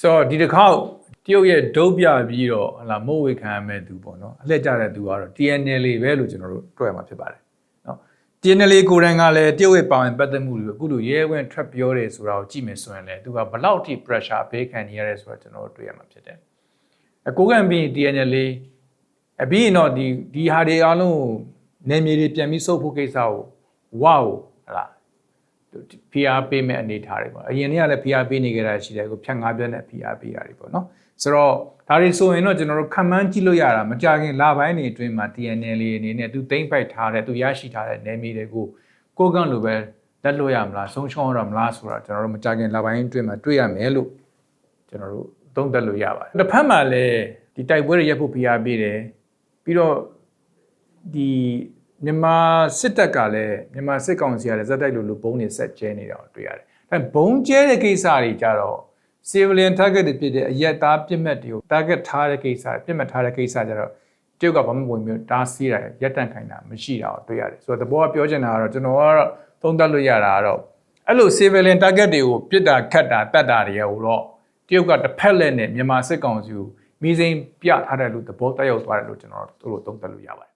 ဆိုတော့ဒီတစ်ခေါက်တရုတ်ရဲ့ဒုတ်ပြပြီးတော့ဟလာမို့ဝေခံရမဲ့သူပေါ့နော်အလှည့်ကြတဲ့သူကတော့ TNL ပဲလို့ကျွန်တော်တို့တွေ့ရမှာဖြစ်ပါတယ်နော် TNL ကိုယ်တိုင်ကလည်းတရုတ်ရဲ့ပါဝင်ပတ်သက်မှုတွေအခုလိုရဲဝင်ထွက်ပြောတယ်ဆိုတာကိုကြည့်မယ်ဆိုရင်လည်းသူကဘယ်လောက်ထိ pressure ပေးခံနေရတယ်ဆိုတာကျွန်တော်တို့တွေ့ရမှာဖြစ်တယ်အကိုကန်ပြီး TNL အပြီးရင်တော့ဒီဒီဟာတွေအားလုံးကိုနေမြေတွေပြန်ပြီးစုပ်ဖို့ကိစ္စကိုဝါကိုဟလာ ဖိအားပေးမဲ့အနေထားတွေပေါ့အရင်နေ့ကလည်းဖိအားပေးနေကြတာရှိတယ်အခုဖြတ်ငါးပြက်နဲ့ဖိအားပေးတာတွေပေါ့နော်ဆိုတော့ဒါတွေဆိုရင်တော့ကျွန်တော်တို့ခံမှန်းကြည့်လို့ရတာမကြခင်လပိုင်းတွေအတွင်းမှာ TNL လေးအနေနဲ့သူသိမ့်ပိုက်ထားတဲ့သူရရှိထားတဲ့နယ်မြေတွေကိုကိုကန့်လိုပဲလက်လို့ရမလားဆုံးရှုံးရမလားဆိုတာကျွန်တော်တို့မကြခင်လပိုင်းအတွင်းမှာတွေ့ရမယ်လို့ကျွန်တော်တို့သုံးသပ်လို့ရပါတယ်တစ်ဖက်မှာလည်းဒီတိုက်ပွဲတွေရပ်ဖို့ဖိအားပေးတယ်ပြီးတော့ဒီ မြန်မာစစ်တပ်ကလည်းမြန်မာစစ်ကောင်စီကလည်းဇက်တိုက်လို့လို့ဘုံတွေဆက်ကျဲနေတာကိုတွေ့ရတယ်။ဒါဘုံကျဲတဲ့ကိစ္စတွေကြတော့ civilian target တွေဖြစ်တဲ့အရက်သားပြစ်မှတ်တွေကို target ထားတဲ့ကိစ္စပြစ်မှတ်ထားတဲ့ကိစ္စကြတော့တရုတ်ကဘာမှဝင်မျိုးတားဆီးတာရက်တန့်ခိုင်းတာမရှိတာကိုတွေ့ရတယ်။ဆိုတော့တဘောကပြောချင်တာကတော့ကျွန်တော်ကတော့သုံးသပ်လို့ရတာကတော့အဲ့လို civilian target တွေကိုပြစ်တာခတ်တာတတ်တာတွေရောတော့တရုတ်ကတစ်ဖက်လက်နဲ့မြန်မာစစ်ကောင်စီကိုမိစိန်ပြထားတယ်လို့သဘောတက်ရောက်သွားတယ်လို့ကျွန်တော်တို့သုံးသပ်လို့ရပါတယ်